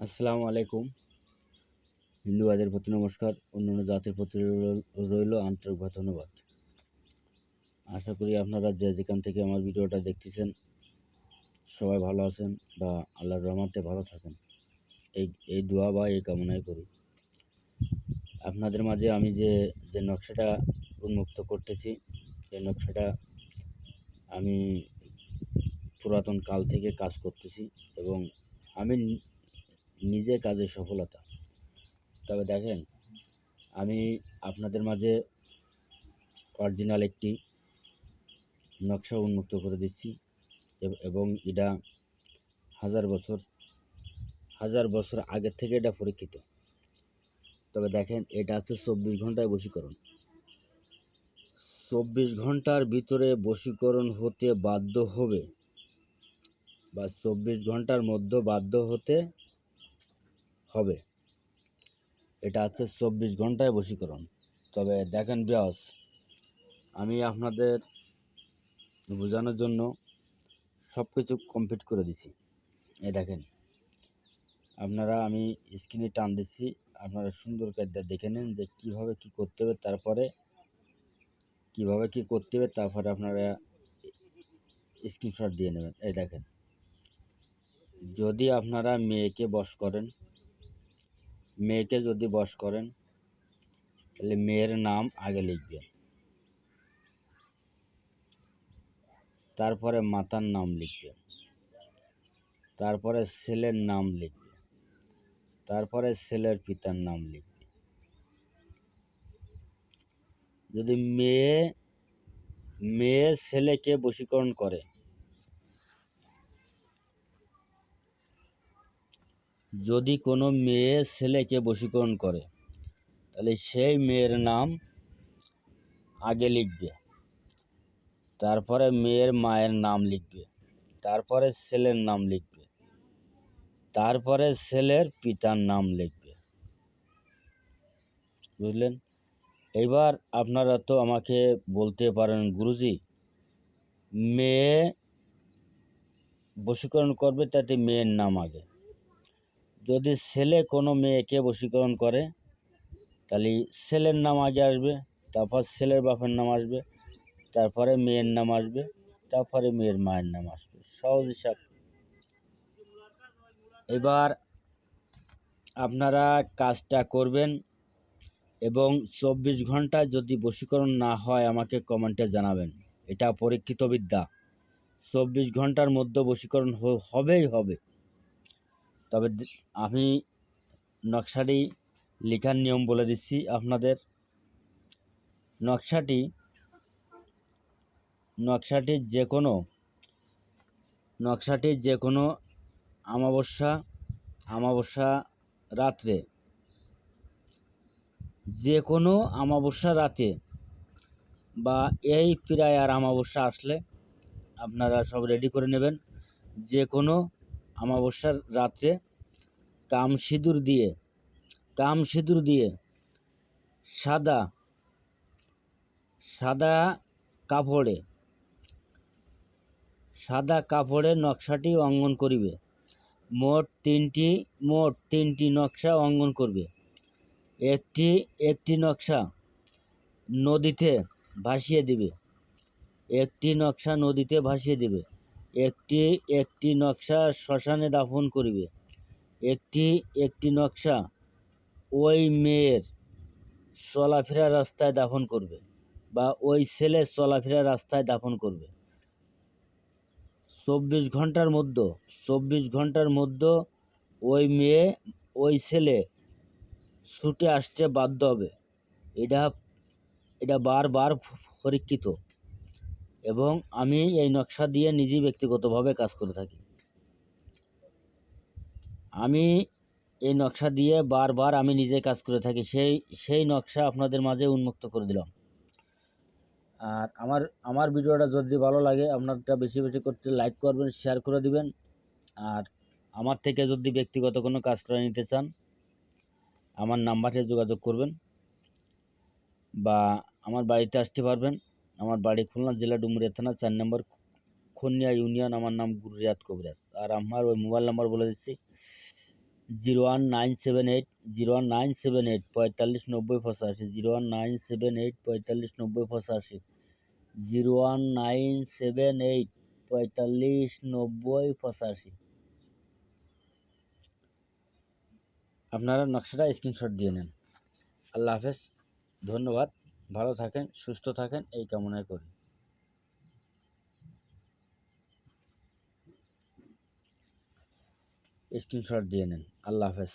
আসসালামু আলাইকুম। হিন্দু ভাইদের প্রতি নমস্কার, অন্যান্য জাতির প্রতি রইল- আন্তরিকভাবে ধন্যবাদ। আশা করি আপনারা যে যেখান থেকে আমার ভিডিওটা দেখতেছেন, সবাই ভালো আছেন বা আল্লাহর রহমতে ভালো থাকেন। এই এই দোয়া বা এই কামনাই করি। আপনাদের মাঝে আমি যে যে নকশাটা উন্মুক্ত করতেছি, এই নকশাটা আমি পুরাতন কাল থেকে কাজ করতেছি এবং আমি নিজে কাজে সফলতা। তবে দেখেন, আমি আপনাদের মাঝে অরিজিনাল একটি নকশা উন্মুক্ত করে দিচ্ছি এবং এটা হাজার বছর হাজার বছর আগের থেকে এটা পরীক্ষিত। তবে দেখেন, এটা আছে চব্বিশ ঘন্টায় বশীকরণ। চব্বিশ ঘণ্টার ভিতরে বশীকরণ হতে বাধ্য হবে বা চব্বিশ ঘণ্টার মধ্যে বাধ্য হতে হবে। এটা আছে চব্বিশ ঘন্টায় বশীকরণ। তবে দেখেন ব্যাস আমি আপনাদের বোঝানোর জন্য সব কিছু কমপ্লিট করে দিছি। এই দেখেন, আপনারা আমি স্ক্রিনে টান দিচ্ছি, আপনারা সুন্দর করে দেখে নেন যে কীভাবে কী করতে হবে, তারপরে কীভাবে কী করতে হবে, তারপরে আপনারা স্ক্রিনশট দিয়ে নেবেন। এই দেখেন, যদি আপনারা মেয়েকে বশ করেন মেয়েকে যদি বস করেন, তাহলে মেয়ের নাম আগে লিখবেন। তারপরে মাতার নাম লিখবেন। তারপরে ছেলের নাম লিখবে তারপরে ছেলের পিতার নাম লিখবে যদি মেয়ে মেয়ে ছেলেকে বশীকরণ করে যদি কোনো মেয়ে ছেলেকে বশীকরণ করে, তাহলে সেই মেয়ের নাম আগে লিখবে। তারপরে মেয়ের মায়ের নাম লিখবে। তারপরে ছেলের নাম লিখবে। তারপরে ছেলের পিতার নাম লিখবে। বুঝলেন? এবার আপনারা তো আমাকে বলতে পারেন, গুরুজি, মেয়ে বশীকরণ করবে, তাতে মেয়ের নাম আগে। যদি ছেলে কোনো মেয়েকে বশীকরণ করে, তাহলে ছেলের নাম আগে আসবে, তারপর ছেলের বাপের নাম আসবে, তারপরে মেয়ের নাম আসবে, তারপরে মেয়ের মায়ের নাম আসবে। সহজ হিসাব। এবার আপনারা কাজটা করবেন এবং চব্বিশ ঘণ্টা যদি বশীকরণ না হয়, আমাকে কমেন্টে জানাবেন। এটা পরীক্ষিত বিদ্যা চব্বিশ ঘণ্টার মধ্যে বশীকরণ হবেই হবে। তবে আমি নকশাটি লেখার নিয়ম বলে দিচ্ছি আপনাদের। নকশাটি নকশাটির যে কোনো নকশাটির যে কোনো আমাবস্যা আমাবস্যা রাত্রে যে কোনো অমাবস্যা রাতে বা এই প্রায় আর অমাবস্যা আসলে আপনারা সব রেডি করে নেবেন। যে কোনো অমাবস্যার রাত্রে কাম সিঁদুর দিয়ে, কাম সিঁদুর দিয়ে সাদা সাদা কাপড়ে সাদা কাপড়ে নকশাটি অঙ্কন করিবে। মোট তিনটি মোট তিনটি নকশা অঙ্কন করবে। একটি একটি নকশা নদীতে ভাসিয়ে দিবে। একটি নকশা নদীতে ভাসিয়ে দিবে। একটি একটি নকশা শ্মশানে দাফন করিবে। একটি একটি নকশা ওই মেয়ের চলাফেরা রাস্তায় দাফন করবে বা ওই ছেলের চলাফেরা রাস্তায় দাফন করবে। চব্বিশ ঘণ্টার মধ্যে, চব্বিশ ঘণ্টার মধ্যে ওই মেয়ে, ওই ছেলে ছুটে আসতে বাধ্য হবে। এটা এটা বারবার পরীক্ষিত। এবং আমি এই নকশা দিয়ে নিজেই ব্যক্তিগতভাবে কাজ করে থাকি। আমি এই নকশা দিয়ে বারবার আমি নিজে কাজ করে থাকি। সেই সেই নকশা আপনাদের মাঝে উন্মুক্ত করে দিলাম। আর আমার আমার ভিডিওটা যদি ভালো লাগে, আপনারটা বেশি বেশি করতে লাইক করবেন শেয়ার করে দিবেন। আর আমার থেকে যদি ব্যক্তিগত কোনো কাজ করে নিতে চান, আমার নাম্বারে যোগাযোগ করবেন বা আমার বাড়িতে আসতে পারবেন। আমার বাড়ি খুলনা, জেলা ডুমুরিয়া থানা, চার নম্বর খনিয়া ইউনিয়ন। আমার নাম গুরুরিয়াত কবিরাজ। আর আমার ওই মোবাইল নাম্বার বলে দিচ্ছি, zero one nine seven eight, zero one nine seven eight পঁয়তাল্লিশ নব্বই পঁচাশি, zero one nine seven eight পঁয়তাল্লিশ নব্বই পঁচাশি, zero one nine seven eight পঁয়তাল্লিশ নব্বই পঁচাশি। আপনারা নকশাটা স্ক্রিনশট দিয়ে নেন। আল্লাহ হাফেজ। ধন্যবাদ। ভালো থাকেন সুস্থ থাকেন এই কামনা করি। স্ক্রিনশট দিয়ে নেন। আল্লাহ হাফেজ।